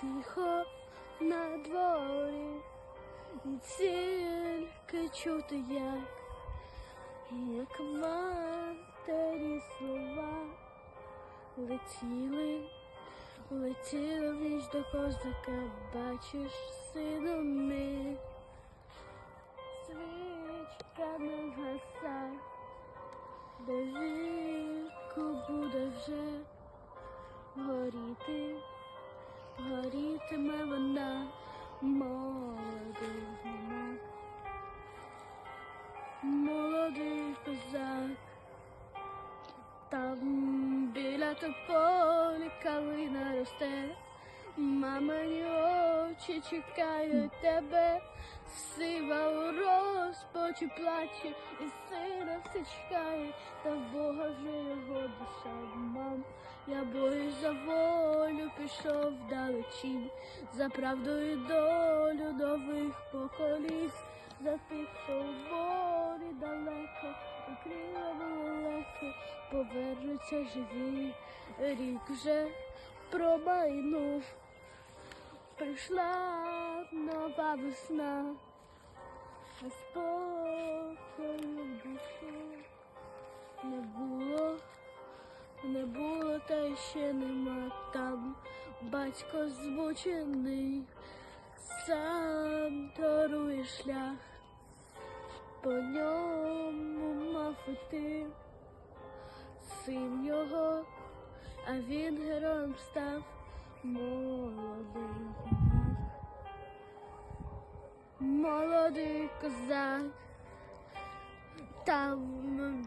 тихо на дворі, і тільки чути, як, як матері слова летіли, летіли в ніч до козака, бачиш, сином ми, свічка не гаса, до віку буде вже горіти, горітиме вона юнак, молодий козак. Там біля тополі калина росте, мамині очі чекають тебе, сива у розпачі плаче, і сина все чекає, та Бога вже пішов далечінь, за правду і долю нових поколінь, за тих, морі далеко, і крила далеко, повернуться живі, рік вже промайнув. Прийшла нова весна, спокою душі. Не було, та ще нема там. Батько змучений, сам торує шлях, по ньому мав іти син його, а він героєм став молодий. Молодий козак, там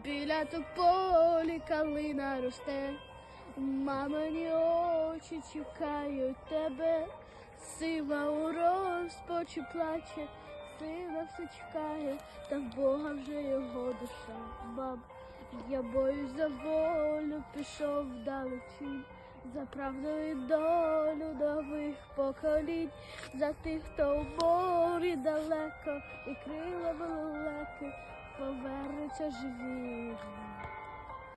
біля тополі калина росте, мамині очі чекають тебе, сива у розпачі плаче, сина все чекає, та в Бога вже його душа. Баб, я боюсь за волю, пішов вдалечінь, за правду і долю нових поколінь, за тих, хто в морі далеко, і крила великі, повернуться живі.